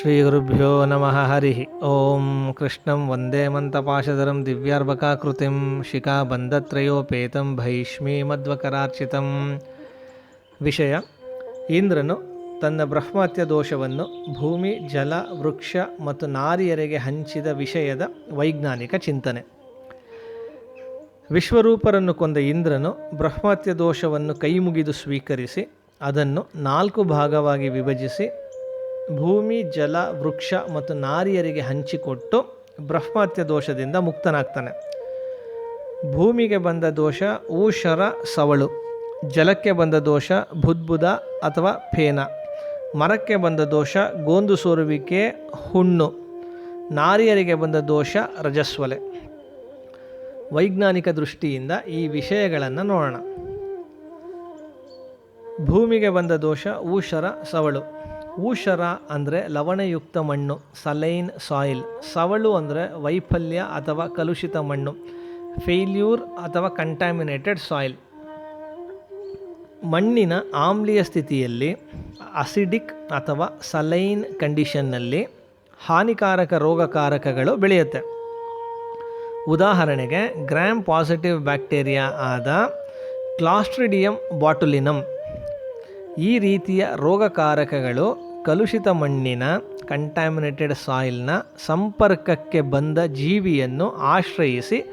ಶ್ರೀಗುರುಭ್ಯೋ ನಮಃ ಹರಿ. ಓಂ ಕೃಷ್ಣಂ ವಂದೇ ಮಂತಪಾಶಧರಂ ದಿವ್ಯಾರ್ಭಕಾಕೃತಿಂ ಶಿಖಾಬಂಧತ್ರಯೋಪೇತಂ ಭೈಷ್ಮೀಮದ್ವಕರಾರ್ಚಿತಂ. ವಿಷಯ, ಇಂದ್ರನು ತನ್ನ ಬ್ರಹ್ಮತ್ಯ ದೋಷವನ್ನು ಭೂಮಿ, ಜಲ, ವೃಕ್ಷ ಮತ್ತು ನಾರಿಯರಿಗೆ ಹಂಚಿದ ವಿಷಯದ ವೈಜ್ಞಾನಿಕ ಚಿಂತನೆ. ವಿಶ್ವರೂಪರನ್ನು ಕೊಂದ ಇಂದ್ರನು ಬ್ರಹ್ಮತ್ಯ ದೋಷವನ್ನು ಕೈಮುಗಿದು ಸ್ವೀಕರಿಸಿ, ಅದನ್ನು ನಾಲ್ಕು ಭಾಗವಾಗಿ ವಿಭಜಿಸಿ ಭೂಮಿ, ಜಲ, ವೃಕ್ಷ ಮತ್ತು ನಾರಿಯರಿಗೆ ಹಂಚಿಕೊಟ್ಟು ಬ್ರಹ್ಮತ್ಯ ದೋಷದಿಂದ ಮುಕ್ತನಾಗ್ತಾನೆ. ಭೂಮಿಗೆ ಬಂದ ದೋಷ ಊಷರ ಸವಳು, ಜಲಕ್ಕೆ ಬಂದ ದೋಷ ಬುದ್ಬುದ ಅಥವಾ ಫೇನ, ಮರಕ್ಕೆ ಬಂದ ದೋಷ ಗೋಂದು ಸೋರುವಿಕೆ ಹುಣ್ಣು, ನಾರಿಯರಿಗೆ ಬಂದ ದೋಷ ರಜಸ್ವಲೆ. ವೈಜ್ಞಾನಿಕ ದೃಷ್ಟಿಯಿಂದ ಈ ವಿಷಯಗಳನ್ನು ನೋಡೋಣ. ಭೂಮಿಗೆ ಬಂದ ದೋಷ ಊಷರ ಸವಳು ಊಷರ ಅಂದರೆ ಲವಣಯುಕ್ತ ಮಣ್ಣು, ಸಲೈನ್ ಸಾಯಿಲ್. ಸವಳು ಅಂದರೆ ವೈಫಲ್ಯ ಅಥವಾ ಕಲುಷಿತ ಮಣ್ಣು, ಫೇಲ್ಯೂರ್ ಅಥವಾ ಕಂಟ್ಯಾಮಿನೇಟೆಡ್ ಸಾಯಿಲ್ ಮಣ್ಣಿನ ಆಮ್ಲೀಯ ಸ್ಥಿತಿಯಲ್ಲಿ ಅಸಿಡಿಕ್ ಅಥವಾ ಸಲೈನ್ ಕಂಡೀಷನ್ನಲ್ಲಿ ಹಾನಿಕಾರಕ ರೋಗಕಾರಕಗಳು ಬೆಳೆಯುತ್ತೆ. ಉದಾಹರಣೆಗೆ ಗ್ರಾಮ್ ಪಾಸಿಟಿವ್ ಬ್ಯಾಕ್ಟೀರಿಯಾ ಆದ ಕ್ಲಾಸ್ಟ್ರಿಡಿಯಂ ಬಾಟುಲಿನಮ್ ಈ ರೀತಿಯ ರೋಗಕಾರಕಗಳು ಕಲುಷಿತ ಮಣ್ಣಿನ ಕಂಟ್ಯಾಮಿನೇಟೆಡ್ ಸಾಯಿಲ್ನ ಸಂಪರ್ಕಕ್ಕೆ ಬಂದ ಜೀವಿಯನ್ನು ಆಶ್ರಯಿಸಿ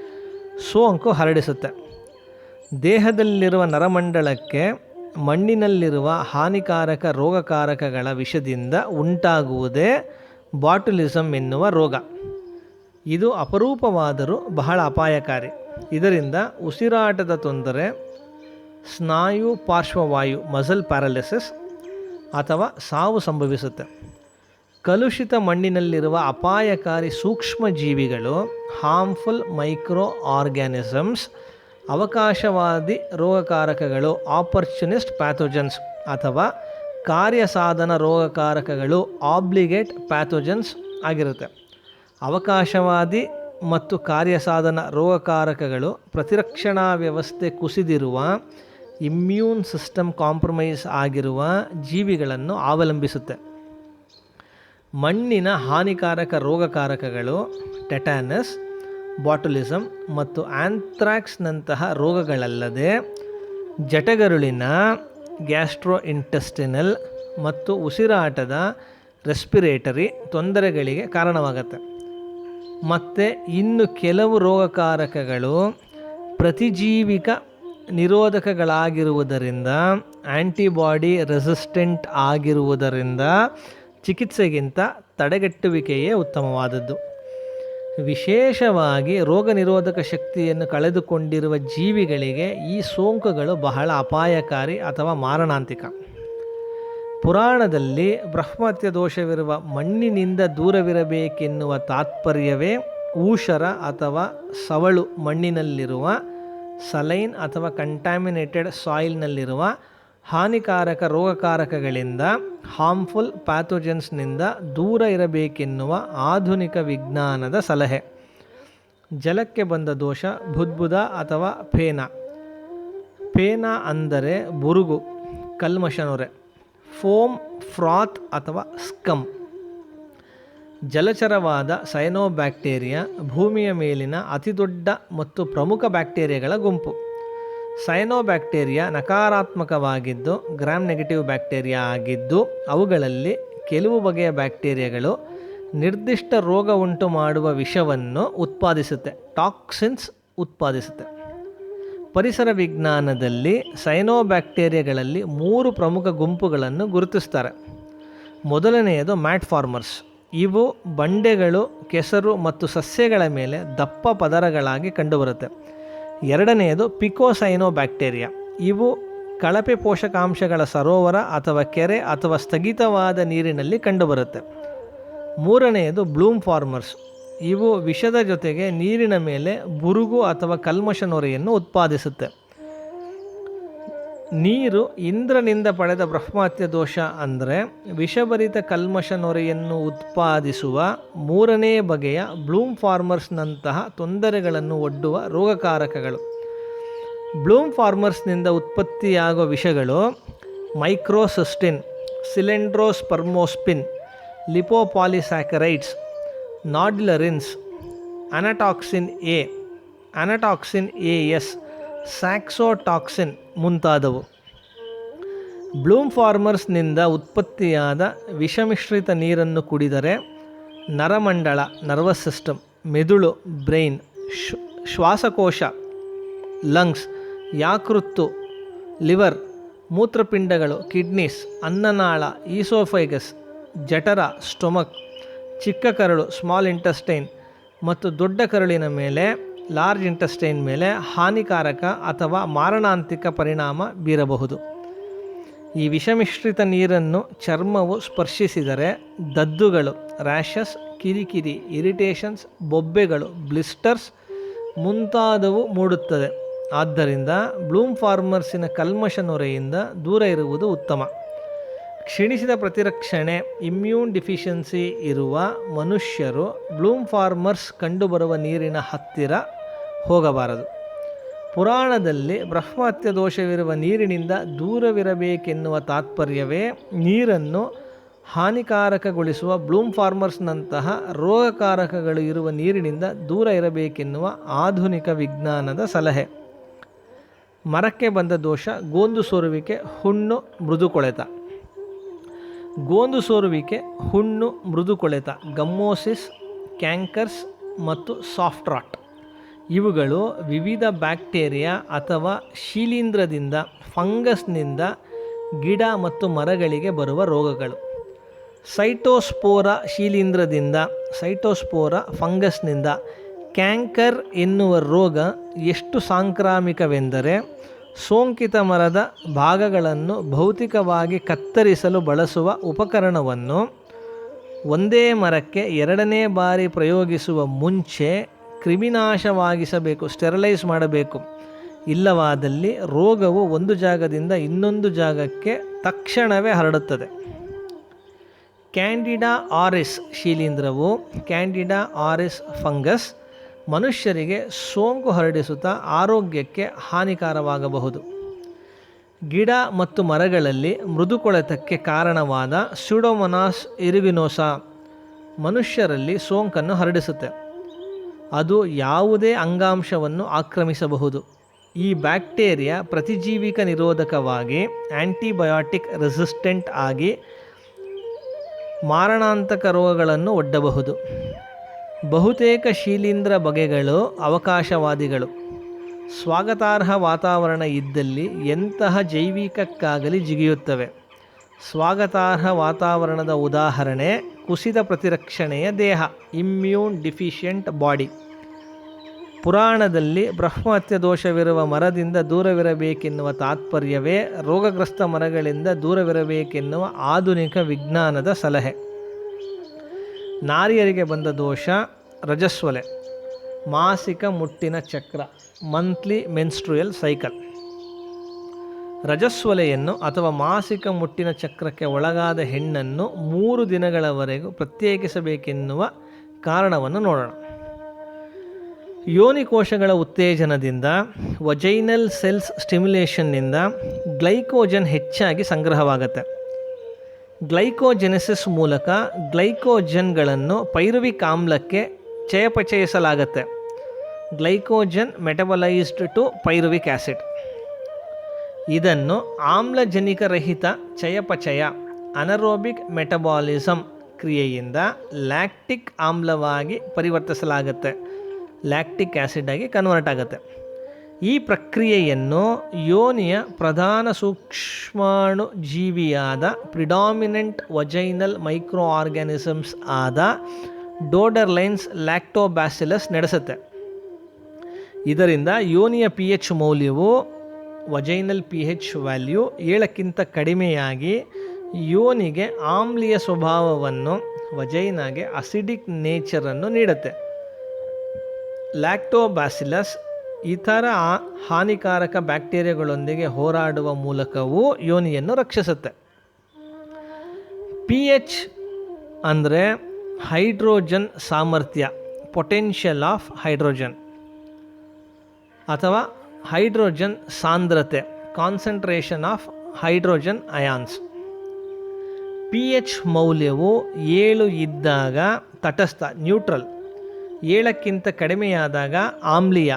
ಸೋಂಕು ಹರಡಿಸುತ್ತೆ. ದೇಹದಲ್ಲಿರುವ ನರಮಂಡಲಕ್ಕೆ ಮಣ್ಣಿನಲ್ಲಿರುವ ಹಾನಿಕಾರಕ ರೋಗಕಾರಕಗಳ ವಿಷದಿಂದ ಉಂಟಾಗುವುದೇ ಬಾಟುಲಿಸಮ್ ಎನ್ನುವ ರೋಗ. ಇದು ಅಪರೂಪವಾದರೂ ಬಹಳ ಅಪಾಯಕಾರಿ. ಇದರಿಂದ ಉಸಿರಾಟದ ತೊಂದರೆ ಸ್ನಾಯು ಪಾರ್ಶ್ವವಾಯು ಮಸಲ್ ಪ್ಯಾರಾಲಿಸಿಸ್ ಅಥವಾ ಸಾವು ಸಂಭವಿಸುತ್ತೆ. ಕಲುಷಿತ ಮಣ್ಣಿನಲ್ಲಿರುವ ಅಪಾಯಕಾರಿ ಸೂಕ್ಷ್ಮ ಜೀವಿಗಳು ಹಾರ್ಮ್ಫುಲ್ ಮೈಕ್ರೋ ಆರ್ಗ್ಯಾನಿಸಮ್ಸ್ ಅವಕಾಶವಾದಿ ರೋಗಕಾರಕಗಳು ಆಪರ್ಚುನಿಸ್ಟ್ ಪ್ಯಾಥೋಜನ್ಸ್ ಅಥವಾ ಕಾರ್ಯಸಾಧನ ರೋಗಕಾರಕಗಳು ಆಬ್ಲಿಗೇಟ್ ಪ್ಯಾಥೋಜನ್ಸ್ ಆಗಿರುತ್ತೆ. ಅವಕಾಶವಾದಿ ಮತ್ತು ಕಾರ್ಯಸಾಧನ ರೋಗಕಾರಕಗಳು ಪ್ರತಿರಕ್ಷಣಾ ವ್ಯವಸ್ಥೆ ಕುಸಿದಿರುವ ಇಮ್ಯೂನ್ ಸಿಸ್ಟಮ್ ಕಾಂಪ್ರಮೈಸ್ ಆಗಿರುವ ಜೀವಿಗಳನ್ನು ಅವಲಂಬಿಸುತ್ತೆ. ಮಣ್ಣಿನ ಹಾನಿಕಾರಕ ರೋಗಕಾರಕಗಳು ಟೆಟಾನಸ್ ಬಾಟುಲಿಸಮ್ ಮತ್ತು ಆಂಥ್ರಾಕ್ಸ್ನಂತಹ ರೋಗಗಳಲ್ಲದೆ ಜಟಗರುಳಿನ ಗ್ಯಾಸ್ಟ್ರೋ ಇಂಟೆಸ್ಟಿನಲ್ ಮತ್ತು ಉಸಿರಾಟದ ರೆಸ್ಪಿರೇಟರಿ ತೊಂದರೆಗಳಿಗೆ ಕಾರಣವಾಗುತ್ತೆ. ಮತ್ತು ಇನ್ನು ಕೆಲವು ರೋಗಕಾರಕಗಳು ಪ್ರತಿಜೀವಿಕ ನಿರೋಧಕಗಳಾಗಿರುವುದರಿಂದ ಆ್ಯಂಟಿಬಾಡಿ ರೆಸಿಸ್ಟೆಂಟ್ ಆಗಿರುವುದರಿಂದ ಚಿಕಿತ್ಸೆಗಿಂತ ತಡೆಗಟ್ಟುವಿಕೆಯೇ ಉತ್ತಮವಾದದ್ದು. ವಿಶೇಷವಾಗಿ ರೋಗ ನಿರೋಧಕ ಶಕ್ತಿಯನ್ನು ಕಳೆದುಕೊಂಡಿರುವ ಜೀವಿಗಳಿಗೆ ಈ ಸೋಂಕುಗಳು ಬಹಳ ಅಪಾಯಕಾರಿ ಅಥವಾ ಮಾರಣಾಂತಿಕ. ಪುರಾಣದಲ್ಲಿ ಬ್ರಹ್ಮತ್ಯ ದೋಷವಿರುವ ಮಣ್ಣಿನಿಂದ ದೂರವಿರಬೇಕೆನ್ನುವ ತಾತ್ಪರ್ಯವೇ, ಊಷರ ಅಥವಾ ಸವಳು ಮಣ್ಣಿನಲ್ಲಿರುವ ಸಲೈನ್ ಅಥವಾ ಕಂಟ್ಯಾಮಿನೇಟೆಡ್ ಸಾಯಿಲ್ನಲ್ಲಿರುವ ಹಾನಿಕಾರಕ ರೋಗಕಾರಕಗಳಿಂದ ಹಾರ್ಮ್ಫುಲ್ ಪ್ಯಾಥೋಜನ್ಸ್ನಿಂದ ದೂರ ಇರಬೇಕೆನ್ನುವ ಆಧುನಿಕ ವಿಜ್ಞಾನದ ಸಲಹೆ. ಜಲಕ್ಕೆ ಬಂದ ದೋಷ ಬುದ್ಬುದ ಅಥವಾ ಫೇನ ಫೇನ ಅಂದರೆ ಬುರುಗು ಕಲ್ಮಶನೊರೆ ಫೋಮ್, ಫ್ರಾತ್ ಅಥವಾ ಸ್ಕಮ್. ಜಲಚರವಾದ ಸೈನೋಬ್ಯಾಕ್ಟೀರಿಯಾ ಭೂಮಿಯ ಮೇಲಿನ ಅತಿದೊಡ್ಡ ಮತ್ತು ಪ್ರಮುಖ ಬ್ಯಾಕ್ಟೀರಿಯಾಗಳ ಗುಂಪು. ಸೈನೋಬ್ಯಾಕ್ಟೀರಿಯಾ ನಕಾರಾತ್ಮಕವಾಗಿದ್ದು ಗ್ರಾಮ್ ನೆಗೆಟಿವ್ ಬ್ಯಾಕ್ಟೀರಿಯಾ ಆಗಿದ್ದು, ಅವುಗಳಲ್ಲಿ ಕೆಲವು ಬಗೆಯ ಬ್ಯಾಕ್ಟೀರಿಯಾಗಳು ನಿರ್ದಿಷ್ಟ ರೋಗ ಉಂಟು ಮಾಡುವ ವಿಷವನ್ನು ಉತ್ಪಾದಿಸುತ್ತೆ, ಟಾಕ್ಸಿನ್ಸ್ ಉತ್ಪಾದಿಸುತ್ತೆ. ಪರಿಸರ ವಿಜ್ಞಾನದಲ್ಲಿ ಸೈನೋಬ್ಯಾಕ್ಟೀರಿಯಾಗಳಲ್ಲಿ ಮೂರು ಪ್ರಮುಖ ಗುಂಪುಗಳನ್ನು ಗುರುತಿಸ್ತಾರೆ. ಮೊದಲನೆಯದು ಮ್ಯಾಟ್ ಫಾರ್ಮರ್ಸ್. ಇವು ಬಂಡೆಗಳು, ಕೆಸರು ಮತ್ತು ಸಸ್ಯಗಳ ಮೇಲೆ ದಪ್ಪ ಪದರಗಳಾಗಿ ಕಂಡುಬರುತ್ತೆ. ಎರಡನೆಯದು ಪಿಕೋಸೈನೋ ಬ್ಯಾಕ್ಟೀರಿಯಾ ಇವು ಕಳಪೆ ಪೋಷಕಾಂಶಗಳ ಸರೋವರ ಅಥವಾ ಕೆರೆ ಅಥವಾ ಸ್ಥಗಿತವಾದ ನೀರಿನಲ್ಲಿ ಕಂಡುಬರುತ್ತೆ. ಮೂರನೆಯದು ಬ್ಲೂಮ್ ಫಾರ್ಮರ್ಸ್. ಇವು ವಿಷದ ಜೊತೆಗೆ ನೀರಿನ ಮೇಲೆ ಬುರುಗು ಅಥವಾ ಕಲ್ಮಶ ನೊರೆಯನ್ನು ಉತ್ಪಾದಿಸುತ್ತೆ. ನೀರು ಇಂದ್ರನಿಂದ ಪಡೆದ ಬ್ರಹ್ಮಾತ್ಯ ದೋಷ ಅಂದರೆ ವಿಷಭರಿತ ಕಲ್ಮಶ ನೊರೆಯನ್ನು ಉತ್ಪಾದಿಸುವ ಮೂರನೇ ಬಗೆಯ ಬ್ಲೂಮ್ ಫಾರ್ಮರ್ಸ್ನಂತಹ ತೊಂದರೆಗಳನ್ನು ಒಡ್ಡುವ ರೋಗಕಾರಕಗಳು. ಬ್ಲೂಮ್ ಫಾರ್ಮರ್ಸ್ನಿಂದ ಉತ್ಪತ್ತಿಯಾಗುವ ವಿಷಗಳು microcystin, cylindrospermopsin lipopolysaccharides nodularins anatoxin A anatoxin A S saxitoxin ಮುಂತಾದವು. ಬ್ಲೂಮ್ ಫಾರ್ಮರ್ಸ್ನಿಂದ ಉತ್ಪತ್ತಿಯಾದ ವಿಷಮಿಶ್ರಿತ ನೀರನ್ನು ಕುಡಿದರೆ ನರಮಂಡಲ, ನರ್ವಸ್ ಸಿಸ್ಟಮ್, ಮೆದುಳು, ಬ್ರೈನ್ ಶ್ವಾಸಕೋಶ, ಲಂಗ್ಸ್, ಯಾಕೃತ್ತು, ಲಿವರ್, ಮೂತ್ರಪಿಂಡಗಳು, ಕಿಡ್ನೀಸ್, ಅನ್ನನಾಳ, ಈಸೋಫೈಗಸ್, ಜಠರ, ಸ್ಟೊಮಕ್, ಚಿಕ್ಕ ಕರಳು, ಸ್ಮಾಲ್ ಇಂಟೆಸ್ಟೈನ್ ಮತ್ತು ದೊಡ್ಡ ಕರುಳಿನ ಮೇಲೆ ಲಾರ್ಜ್ ಇಂಟೆಸ್ಟೈನ್ ಮೇಲೆ ಹಾನಿಕಾರಕ ಅಥವಾ ಮಾರಣಾಂತಿಕ ಪರಿಣಾಮ ಬೀರಬಹುದು. ಈ ವಿಷಮಿಶ್ರಿತ ನೀರನ್ನು ಚರ್ಮವು ಸ್ಪರ್ಶಿಸಿದರೆ ದದ್ದುಗಳು ರ್ಯಾಷಸ್ ಕಿರಿಕಿರಿ, ಇರಿಟೇಷನ್ಸ್, ಬೊಬ್ಬೆಗಳು, ಬ್ಲಿಸ್ಟರ್ಸ್ ಮುಂತಾದವು ಮೂಡುತ್ತದೆ. ಆದ್ದರಿಂದ ಬ್ಲೂಮ್ ಫಾರ್ಮರ್ಸಿನ ಕಲ್ಮಶ ನೊರೆಯಿಂದ ದೂರ ಇರುವುದು ಉತ್ತಮ. ಕ್ಷೀಣಿಸಿದ ಪ್ರತಿರಕ್ಷಣೆ, ಇಮ್ಯೂನ್ ಡಿಫಿಷಿಯನ್ಸಿ ಇರುವ ಮನುಷ್ಯರು ಬ್ಲೂಮ್ ಫಾರ್ಮರ್ಸ್ ಕಂಡುಬರುವ ನೀರಿನ ಹತ್ತಿರ ಹೋಗಬಾರದು. ಪುರಾಣದಲ್ಲಿ ಬ್ರಹ್ಮತ್ಯ ದೋಷವಿರುವ ನೀರಿನಿಂದ ದೂರವಿರಬೇಕೆನ್ನುವ ತಾತ್ಪರ್ಯವೇ ನೀರನ್ನು ಹಾನಿಕಾರಕಗೊಳಿಸುವ ಬ್ಲೂಮ್ ಫಾರ್ಮರ್ಸ್ನಂತಹ ರೋಗಕಾರಕಗಳು ಇರುವ ನೀರಿನಿಂದ ದೂರ ಇರಬೇಕೆನ್ನುವ ಆಧುನಿಕ ವಿಜ್ಞಾನದ ಸಲಹೆ. ಮರಕ್ಕೆ ಬಂದ ದೋಷ ಗೋಂದು ಸೋರುವಿಕೆ, ಹುಣ್ಣು ಮೃದು ಕೊಳೆತ. ಗೋಂದು ಸೋರುವಿಕೆ, ಹುಣ್ಣು ಮೃದು ಕೊಳೆತ, ಗಮ್ಮೋಸಿಸ್, ಕ್ಯಾಂಕರ್ಸ್ ಮತ್ತು ಸಾಫ್ಟ್ ರಾಟ್ ಇವುಗಳು ವಿವಿಧ ಬ್ಯಾಕ್ಟೀರಿಯಾ ಅಥವಾ ಶಿಲೀಂಧ್ರದಿಂದ, ಫಂಗಸ್ನಿಂದ ಗಿಡ ಮತ್ತು ಮರಗಳಿಗೆ ಬರುವ ರೋಗಗಳು. ಸೈಟೋಸ್ಪೋರ ಶಿಲೀಂಧ್ರದಿಂದ ಸೈಟೋಸ್ಪೋರ ಫಂಗಸ್ನಿಂದ ಕ್ಯಾಂಕರ್ ಎನ್ನುವ ರೋಗ ಎಷ್ಟು ಸಾಂಕ್ರಾಮಿಕವೆಂದರೆ ಸೋಂಕಿತ ಮರದ ಭಾಗಗಳನ್ನು ಭೌತಿಕವಾಗಿ ಕತ್ತರಿಸಲು ಬಳಸುವ ಉಪಕರಣವನ್ನು ಒಂದೇ ಮರಕ್ಕೆ ಎರಡನೇ ಬಾರಿ ಪ್ರಯೋಗಿಸುವ ಮುಂಚೆ ಕ್ರಿಮಿನಾಶವಾಗಿಸಬೇಕು, ಸ್ಟೆರಲೈಸ್ ಮಾಡಬೇಕು. ಇಲ್ಲವಾದಲ್ಲಿ ರೋಗವು ಒಂದು ಜಾಗದಿಂದ ಇನ್ನೊಂದು ಜಾಗಕ್ಕೆ ತಕ್ಷಣವೇ ಹರಡುತ್ತದೆ. ಕ್ಯಾಂಡಿಡಾ ಆರಿಸ್ ಶಿಲೀಂಧ್ರವು ಕ್ಯಾಂಡಿಡಾ ಆರಿಸ್ ಫಂಗಸ್ ಮನುಷ್ಯರಿಗೆ ಸೋಂಕು ಹರಡಿಸುತ್ತಾ ಆರೋಗ್ಯಕ್ಕೆ ಹಾನಿಕಾರವಾಗಬಹುದು. ಗಿಡ ಮತ್ತು ಮರಗಳಲ್ಲಿ ಮೃದುಕೊಳೆತಕ್ಕೆ ಕಾರಣವಾದ ಸ್ಯೂಡೋಮೊನಾಸ್ ಇರುವಿನೋಸಾ ಮನುಷ್ಯರಲ್ಲಿ ಸೋಂಕನ್ನು ಹರಡಿಸುತ್ತೆ. ಅದು ಯಾವುದೇ ಅಂಗಾಂಶವನ್ನು ಆಕ್ರಮಿಸಬಹುದು. ಈ ಬ್ಯಾಕ್ಟೀರಿಯಾ ಪ್ರತಿಜೀವಿಕ ನಿರೋಧಕವಾಗಿ ಆ್ಯಂಟಿಬಯೋಟಿಕ್ ರೆಸಿಸ್ಟೆಂಟ್ ಆಗಿ ಮಾರಣಾಂತಕ ರೋಗಗಳನ್ನು ಒಡ್ಡಬಹುದು. ಬಹುತೇಕ ಶೀಲೀಂದ್ರ ಬಗೆಗಳು ಅವಕಾಶವಾದಿಗಳು. ಸ್ವಾಗತಾರ್ಹ ವಾತಾವರಣ ಇದ್ದಲ್ಲಿ ಎಂತಹ ಜೈವಿಕಕ್ಕಾಗಲಿ ಜಿಗಿಯುತ್ತವೆ. ಸ್ವಾಗತಾರ್ಹ ವಾತಾವರಣದ ಉದಾಹರಣೆ, ಕುಸಿದ ಪ್ರತಿರಕ್ಷಣೆಯ ದೇಹ ಇಮ್ಯೂನ್ ಡಿಫಿಷಿಯೆಂಟ್ ಬಾಡಿ ಪುರಾಣದಲ್ಲಿ ಬ್ರಹ್ಮಹತ್ಯ ದೋಷವಿರುವ ಮರದಿಂದ ದೂರವಿರಬೇಕೆನ್ನುವ ತಾತ್ಪರ್ಯವೇ ರೋಗಗ್ರಸ್ತ ಮರಗಳಿಂದ ದೂರವಿರಬೇಕೆನ್ನುವ ಆಧುನಿಕ ವಿಜ್ಞಾನದ ಸಲಹೆ. ನಾರಿಯರಿಗೆ ಬಂದ ದೋಷ, ರಜಸ್ವಲೆ, ಮಾಸಿಕ ಮುಟ್ಟಿನ ಚಕ್ರ ಮಂತ್ಲಿ ಮೆನ್ಸ್ಟ್ರುಯಲ್ ಸೈಕಲ್ ರಜಸ್ವಲೆಯನ್ನು ಅಥವಾ ಮಾಸಿಕ ಮುಟ್ಟಿನ ಚಕ್ರಕ್ಕೆ ಒಳಗಾದ ಹೆಣ್ಣನ್ನು ಮೂರು ದಿನಗಳವರೆಗೂ ಪ್ರತ್ಯೇಕಿಸಬೇಕೆನ್ನುವ ಕಾರಣವನ್ನು ನೋಡೋಣ. ಯೋನಿ ಕೋಶಗಳ ಉತ್ತೇಜನದಿಂದ, ವಜೈನಲ್ ಸೆಲ್ಸ್ ಸ್ಟಿಮ್ಯುಲೇಷನ್ನಿಂದ ಗ್ಲೈಕೋಜನ್ ಹೆಚ್ಚಾಗಿ ಸಂಗ್ರಹವಾಗುತ್ತೆ. ಗ್ಲೈಕೋಜೆನೆಸಿಸ್ ಮೂಲಕ ಗ್ಲೈಕೋಜನ್ಗಳನ್ನು ಪೈರುವಿಕ್ ಆಮ್ಲಕ್ಕೆ ಚಯಪಚಯಿಸಲಾಗತ್ತೆ. Glycogen metabolised to pyruvic acid ಇದನ್ನು ಆಮ್ಲಜನಿಕರಹಿತ ಚಯಪಚಯ ಅನರೋಬಿಕ್ ಮೆಟಬಾಲಿಸಮ್ ಕ್ರಿಯೆಯಿಂದ ಲ್ಯಾಕ್ಟಿಕ್ ಆಮ್ಲವಾಗಿ ಪರಿವರ್ತಿಸಲಾಗುತ್ತೆ. ಲ್ಯಾಕ್ಟಿಕ್ ಆ್ಯಸಿಡ್ ಆಗಿ ಕನ್ವರ್ಟ್ ಆಗುತ್ತೆ. ಈ ಪ್ರಕ್ರಿಯೆಯನ್ನು ಯೋನಿಯ ಪ್ರಧಾನ ಸೂಕ್ಷ್ಮಾಣು ಜೀವಿಯಾದ ಪ್ರಿಡಾಮಿನೆಂಟ್ ವಜೈನಲ್ ಮೈಕ್ರೋ ಆರ್ಗ್ಯಾನಿಸಮ್ಸ್ ಆದ ಡೋಡರ್ಲೈನ್ಸ್ ಲ್ಯಾಕ್ಟೋಬ್ಯಾಸಿಲಸ್ ನಡೆಸುತ್ತೆ. ಇದರಿಂದ ಯೋನಿಯ ಪಿ ಎಚ್ ಮೌಲ್ಯವು ವಜೈನಲ್ ಪಿ ಹೆಚ್ ವ್ಯಾಲ್ಯೂ ಏಳಕ್ಕಿಂತ ಕಡಿಮೆಯಾಗಿ ಯೋನಿಗೆ ಆಮ್ಲೀಯ ಸ್ವಭಾವವನ್ನು ವಜೈನಾಗೆ ಅಸಿಡಿಕ್ ನೇಚರನ್ನು ನೀಡುತ್ತೆ. ಲ್ಯಾಕ್ಟೋಬ್ಯಾಸಿಲಸ್ ಇತರ ಹಾನಿಕಾರಕ ಬ್ಯಾಕ್ಟೀರಿಯಾಗಳೊಂದಿಗೆ ಹೋರಾಡುವ ಮೂಲಕವೂ ಯೋನಿಯನ್ನು ರಕ್ಷಿಸುತ್ತೆ. ಪಿ ಎಚ್ ಅಂದರೆ ಹೈಡ್ರೋಜನ್ ಸಾಮರ್ಥ್ಯ, ಪೊಟೆನ್ಷಿಯಲ್ ಆಫ್ ಹೈಡ್ರೋಜನ್ ಅಥವಾ ಹೈಡ್ರೋಜನ್ ಸಾಂದ್ರತೆ concentration of hydrogen ions P H ಮೌಲ್ಯವು ಏಳು ಇದ್ದಾಗ ತಟಸ್ಥ ನ್ಯೂಟ್ರಲ್ ಏಳಕ್ಕಿಂತ ಕಡಿಮೆಯಾದಾಗ ಆಮ್ಲೀಯ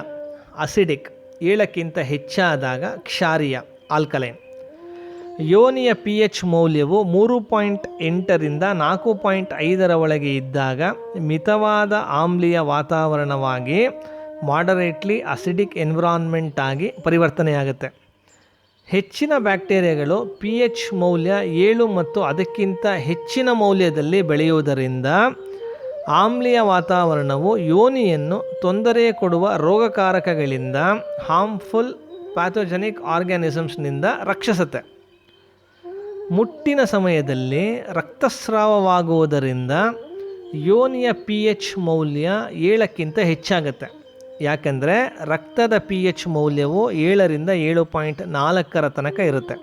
ಅಸಿಡಿಕ್ ಏಳಕ್ಕಿಂತ ಹೆಚ್ಚಾದಾಗ ಕ್ಷಾರೀಯ ಆಲ್ಕಲೈನ್ ಯೋನಿಯ ಪಿ ಎಚ್ ಮೌಲ್ಯವು ಮೂರು ಪಾಯಿಂಟ್ ಎಂಟರಿಂದ ನಾಲ್ಕು ಪಾಯಿಂಟ್ ಐದರ ಒಳಗೆ ಇದ್ದಾಗ ಮಿತವಾದ ಆಮ್ಲೀಯ ವಾತಾವರಣವಾಗಿ ಮಾಡರೇಟ್ಲಿ ಅಸಿಡಿಕ್ ಎನ್ವಿರಾನ್ಮೆಂಟ್ ಆಗಿ ಪರಿವರ್ತನೆಯಾಗುತ್ತೆ. ಹೆಚ್ಚಿನ ಬ್ಯಾಕ್ಟೀರಿಯಾಗಳು ಪಿ ಎಚ್ ಮೌಲ್ಯ ಏಳು ಮತ್ತು ಅದಕ್ಕಿಂತ ಹೆಚ್ಚಿನ ಮೌಲ್ಯದಲ್ಲಿ ಬೆಳೆಯುವುದರಿಂದ ಆಮ್ಲೀಯ ವಾತಾವರಣವು ಯೋನಿಯನ್ನು ತೊಂದರೆ ಕೊಡುವ ರೋಗಕಾರಕಗಳಿಂದ ಹಾರ್ಮ್ಫುಲ್ ಪ್ಯಾಥೋಜೆನಿಕ್ ಆರ್ಗ್ಯಾನಿಸಮ್ಸ್ನಿಂದ ರಕ್ಷಿಸುತ್ತೆ. ಮುಟ್ಟಿನ ಸಮಯದಲ್ಲಿ ರಕ್ತಸ್ರಾವವಾಗುವುದರಿಂದ ಯೋನಿಯ ಪಿ ಎಚ್ ಮೌಲ್ಯ ಏಳಕ್ಕಿಂತ ಹೆಚ್ಚಾಗುತ್ತೆ. ಯಾಕೆಂದರೆ ರಕ್ತದ ಪಿ ಎಚ್ ಮೌಲ್ಯವು ಏಳರಿಂದ ಏಳು ಪಾಯಿಂಟ್ ನಾಲ್ಕರ ತನಕ ಇರುತ್ತೆ.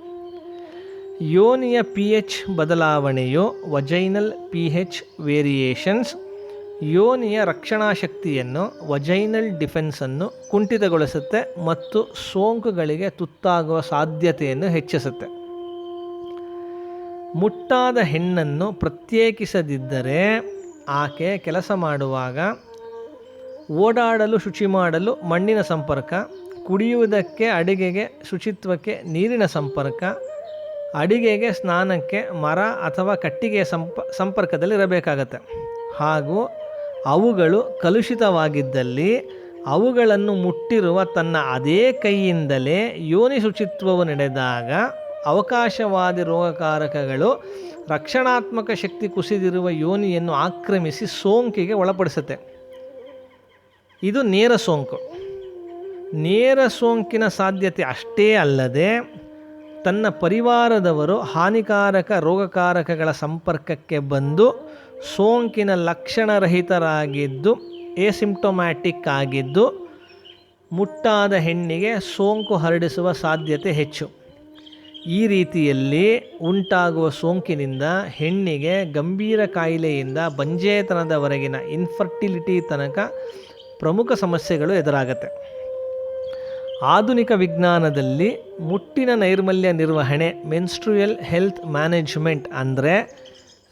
ಯೋನಿಯ ಪಿ ಎಚ್ ಬದಲಾವಣೆಯು ವಜೈನಲ್ ಪಿ ಎಚ್ ವೇರಿಯೇಷನ್ಸ್ ಯೋನಿಯ ರಕ್ಷಣಾ ಶಕ್ತಿಯನ್ನು ವಜೈನಲ್ ಡಿಫೆನ್ಸನ್ನು ಕುಂಠಿತಗೊಳಿಸುತ್ತೆ ಮತ್ತು ಸೋಂಕುಗಳಿಗೆ ತುತ್ತಾಗುವ ಸಾಧ್ಯತೆಯನ್ನು ಹೆಚ್ಚಿಸುತ್ತೆ. ಮುಟ್ಟಾದ ಹೆಣ್ಣನ್ನು ಪ್ರತ್ಯೇಕಿಸದಿದ್ದರೆ ಆಕೆ ಕೆಲಸ ಮಾಡುವಾಗ ಓಡಾಡಲು ಶುಚಿ ಮಾಡಲು ಮಣ್ಣಿನ ಸಂಪರ್ಕ, ಕುಡಿಯುವುದಕ್ಕೆ ಅಡಿಗೆಗೆ, ಶುಚಿತ್ವಕ್ಕೆ ನೀರಿನ ಸಂಪರ್ಕ, ಅಡಿಗೆಗೆ ಸ್ನಾನಕ್ಕೆ ಮರ ಅಥವಾ ಕಟ್ಟಿಗೆಯ ಸಂಪ, ಸಂಪರ್ಕದಲ್ಲಿರಬೇಕಾಗತ್ತೆ. ಹಾಗೂ ಅವುಗಳು ಕಲುಷಿತವಾಗಿದ್ದಲ್ಲಿ ಅವುಗಳನ್ನು ಮುಟ್ಟಿರುವ ತನ್ನ ಅದೇ ಕೈಯಿಂದಲೇ ಯೋನಿ ಶುಚಿತ್ವವು ನಡೆದಾಗ ಅವಕಾಶವಾದಿ ರೋಗಕಾರಕಗಳು ರಕ್ಷಣಾತ್ಮಕ ಶಕ್ತಿ ಕುಸಿದಿರುವ ಯೋನಿಯನ್ನು ಆಕ್ರಮಿಸಿ ಸೋಂಕಿಗೆ ಒಳಪಡಿಸುತ್ತೆ. ಇದು ನೇರ ಸೋಂಕು. ನೇರ ಸೋಂಕಿನ ಸಾಧ್ಯತೆ ಅಷ್ಟೇ ಅಲ್ಲದೆ ತನ್ನ ಪರಿವಾರದವರು ಹಾನಿಕಾರಕ, ರೋಗಕಾರಕಗಳ ಸಂಪರ್ಕಕ್ಕೆ ಬಂದು ಸೋಂಕಿನ ಲಕ್ಷಣರಹಿತರಾಗಿದ್ದು ಎಸಿಂಪ್ಟೊಮ್ಯಾಟಿಕ್ ಆಗಿದ್ದು, ಮುಟ್ಟಾದ ಹೆಣ್ಣಿಗೆ ಸೋಂಕು ಹರಡಿಸುವ ಸಾಧ್ಯತೆ ಹೆಚ್ಚು. ಈ ರೀತಿಯಲ್ಲಿ ಉಂಟಾಗುವ ಸೋಂಕಿನಿಂದ ಹೆಣ್ಣಿಗೆ ಗಂಭೀರ ಕಾಯಿಲೆಯಿಂದ ಬಂಜೇತನದವರೆಗಿನ ಇನ್ಫರ್ಟಿಲಿಟಿ ತನಕ ಪ್ರಮುಖ ಸಮಸ್ಯೆಗಳು ಎದುರಾಗತ್ತೆ. ಆಧುನಿಕ ವಿಜ್ಞಾನದಲ್ಲಿ ಮುಟ್ಟಿನ ನೈರ್ಮಲ್ಯ ನಿರ್ವಹಣೆ ಮೆನ್ಸ್ಟ್ರುಯಲ್ ಹೆಲ್ತ್ ಮ್ಯಾನೇಜ್ಮೆಂಟ್ ಅಂದರೆ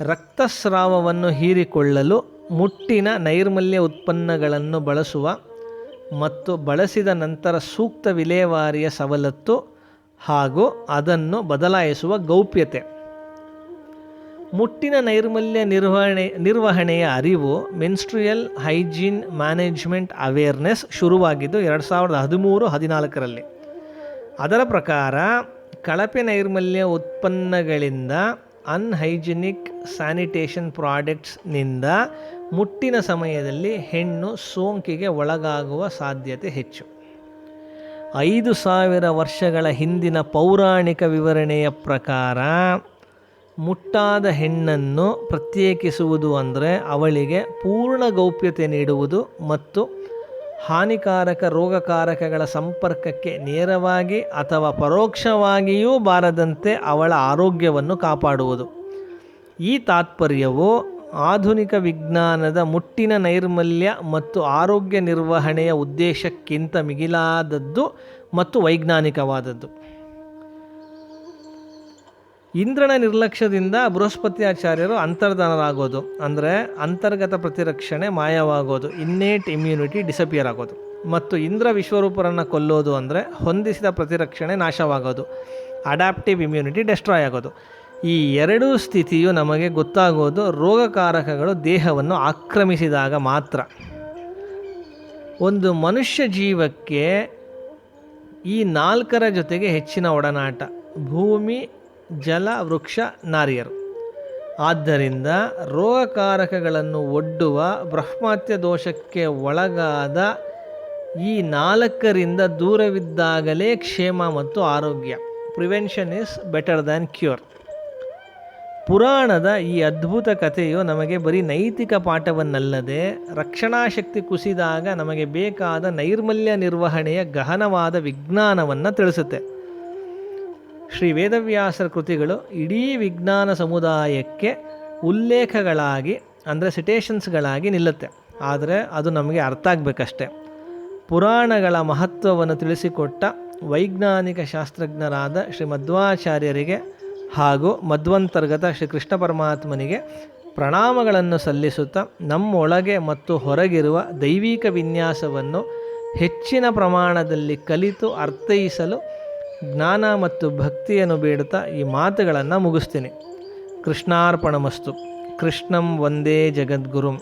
ರಕ್ತಸ್ರಾವವನ್ನು ಹೀರಿಕೊಳ್ಳಲು ಮುಟ್ಟಿನ ನೈರ್ಮಲ್ಯ ಉತ್ಪನ್ನಗಳನ್ನು ಬಳಸುವ ಮತ್ತು ಬಳಸಿದ ನಂತರ ಸೂಕ್ತ ವಿಲೇವಾರಿಯ ಸವಲತ್ತು ಹಾಗೂ ಅದನ್ನು ಬದಲಾಯಿಸುವ ಗೌಪ್ಯತೆ. ಮುಟ್ಟಿನ ನೈರ್ಮಲ್ಯ ನಿರ್ವಹಣೆ, ನಿರ್ವಹಣೆಯ ಅರಿವು ಮೆನ್ಸ್ಟ್ರಿಯಲ್ ಹೈಜೀನ್ ಮ್ಯಾನೇಜ್ಮೆಂಟ್ ಅವೇರ್ನೆಸ್ ಶುರುವಾಗಿದ್ದು ಎರಡು ಸಾವಿರದ ಹದಿಮೂರು ಹದಿನಾಲ್ಕರಲ್ಲಿ. ಅದರ ಪ್ರಕಾರ ಕಳಪೆ ನೈರ್ಮಲ್ಯ ಉತ್ಪನ್ನಗಳಿಂದ ಅನ್ಹೈಜಿನಿಕ್ ಸ್ಯಾನಿಟೇಷನ್ ಪ್ರಾಡಕ್ಟ್ಸ್ನಿಂದ ಮುಟ್ಟಿನ ಸಮಯದಲ್ಲಿ ಹೆಣ್ಣು ಸೋಂಕಿಗೆ ಒಳಗಾಗುವ ಸಾಧ್ಯತೆ ಹೆಚ್ಚು. ಐದು ಸಾವಿರ ವರ್ಷಗಳ ಹಿಂದಿನ ಪೌರಾಣಿಕ ವಿವರಣೆಯ ಪ್ರಕಾರ ಮುಟ್ಟಾದ ಹೆಣ್ಣನ್ನು ಪ್ರತ್ಯೇಕಿಸುವುದು ಅಂದರೆ ಅವಳಿಗೆ ಪೂರ್ಣ ಗೌಪ್ಯತೆ ನೀಡುವುದು ಮತ್ತು ಹಾನಿಕಾರಕ ರೋಗಕಾರಕಗಳ ಸಂಪರ್ಕಕ್ಕೆ ನೇರವಾಗಿ ಅಥವಾ ಪರೋಕ್ಷವಾಗಿಯೂ ಬಾರದಂತೆ ಅವಳ ಆರೋಗ್ಯವನ್ನು ಕಾಪಾಡುವುದು. ಈ ತಾತ್ಪರ್ಯವು ಆಧುನಿಕ ವಿಜ್ಞಾನದ ಮುಟ್ಟಿನ ನೈರ್ಮಲ್ಯ ಮತ್ತು ಆರೋಗ್ಯ ನಿರ್ವಹಣೆಯ ಉದ್ದೇಶಕ್ಕಿಂತ ಮಿಗಿಲಾದದ್ದು ಮತ್ತು ವೈಜ್ಞಾನಿಕವಾದದ್ದು. ಇಂದ್ರನ ನಿರ್ಲಕ್ಷ್ಯದಿಂದ ಬೃಹಸ್ಪತ್ಯಾಚಾರ್ಯರು ಅಂತರ್ಧಾನರಾಗೋದು. ಅಂದರೆ ಅಂತರ್ಗತ ಪ್ರತಿರಕ್ಷಣೆ ಮಾಯವಾಗೋದು. ಇನ್ನೇಟ್ ಇಮ್ಯುನಿಟಿ ಡಿಸಪಿಯರ್ ಆಗೋದು. ಮತ್ತು ಇಂದ್ರ ವಿಶ್ವರೂಪರನ್ನು ಕೊಲ್ಲೋದು ಅಂದರೆ ಹೊಂದಿಸಿದ ಪ್ರತಿರಕ್ಷಣೆ ನಾಶವಾಗೋದು. ಅಡಾಪ್ಟಿವ್ ಇಮ್ಯುನಿಟಿ ಡೆಸ್ಟ್ರಾಯ್ ಆಗೋದು. ಈ ಎರಡೂ ಸ್ಥಿತಿಯು ನಮಗೆ ಗೊತ್ತಾಗೋದು ರೋಗಕಾರಕಗಳು ದೇಹವನ್ನು ಆಕ್ರಮಿಸಿದಾಗ ಮಾತ್ರ. ಒಂದು ಮನುಷ್ಯ ಜೀವಕ್ಕೆ ಈ ನಾಲ್ಕರ ಜೊತೆಗೆ ಹೆಚ್ಚಿನ ಒಡನಾಟ. ಭೂಮಿ ಜಲ, ವೃಕ್ಷ, ನಾರಿಯರು. ಆದ್ದರಿಂದ ರೋಗಕಾರಕಗಳನ್ನು ಒಡ್ಡುವ ಬ್ರಹ್ಮಾತ್ಯ ದೋಷಕ್ಕೆ ಒಳಗಾದ ಈ ನಾಲ್ಕರಿಂದ ದೂರವಿದ್ದಾಗಲೇ ಕ್ಷೇಮ ಮತ್ತು ಆರೋಗ್ಯ. Prevention is better than cure ಪುರಾಣದ ಈ ಅದ್ಭುತ ಕಥೆಯು ನಮಗೆ ಬರೀ ನೈತಿಕ ಪಾಠವನ್ನಲ್ಲದೆ ರಕ್ಷಣಾ ಶಕ್ತಿ ಕುಸಿದಾಗ ನಮಗೆ ಬೇಕಾದ ನೈರ್ಮಲ್ಯ ನಿರ್ವಹಣೆಯ ಗಹನವಾದ ವಿಜ್ಞಾನವನ್ನು ತಿಳಿಸುತ್ತೆ. ಶ್ರೀ ವೇದವ್ಯಾಸರ ಕೃತಿಗಳು ಇಡೀ ವಿಜ್ಞಾನ ಸಮುದಾಯಕ್ಕೆ ಉಲ್ಲೇಖಗಳಾಗಿ, ಅಂದರೆ ಸಿಟೇಷನ್ಸ್ಗಳಾಗಿ ನಿಲ್ಲುತ್ತೆ. ಆದರೆ ಅದು ನಮಗೆ ಅರ್ಥ ಆಗಬೇಕಷ್ಟೆ. ಪುರಾಣಗಳ ಮಹತ್ವವನ್ನು ತಿಳಿಸಿಕೊಟ್ಟ ವೈಜ್ಞಾನಿಕ ಶಾಸ್ತ್ರಜ್ಞರಾದ ಶ್ರೀ ಮಧ್ವಾಚಾರ್ಯರಿಗೆ ಹಾಗೂ ಮಧ್ವಂತರ್ಗತ ಶ್ರೀ ಕೃಷ್ಣ ಪರಮಾತ್ಮನಿಗೆ ಪ್ರಣಾಮಗಳನ್ನು ಸಲ್ಲಿಸುತ್ತಾ ನಮ್ಮೊಳಗೆ ಮತ್ತು ಹೊರಗಿರುವ ದೈವಿಕ ವಿನ್ಯಾಸವನ್ನು ಹೆಚ್ಚಿನ ಪ್ರಮಾಣದಲ್ಲಿ ಕಲಿತು ಅರ್ಥೈಸಲು ಜ್ಞಾನ ಮತ್ತು ಭಕ್ತಿಯನ್ನು ಬೇಡುತ್ತಾ ಈ ಮಾತುಗಳನ್ನು ಮುಗಿಸ್ತೀನಿ. ಕೃಷ್ಣಾರ್ಪಣಮಸ್ತು. ಕೃಷ್ಣಂ ವಂದೇ ಜಗದ್ಗುರುಂ.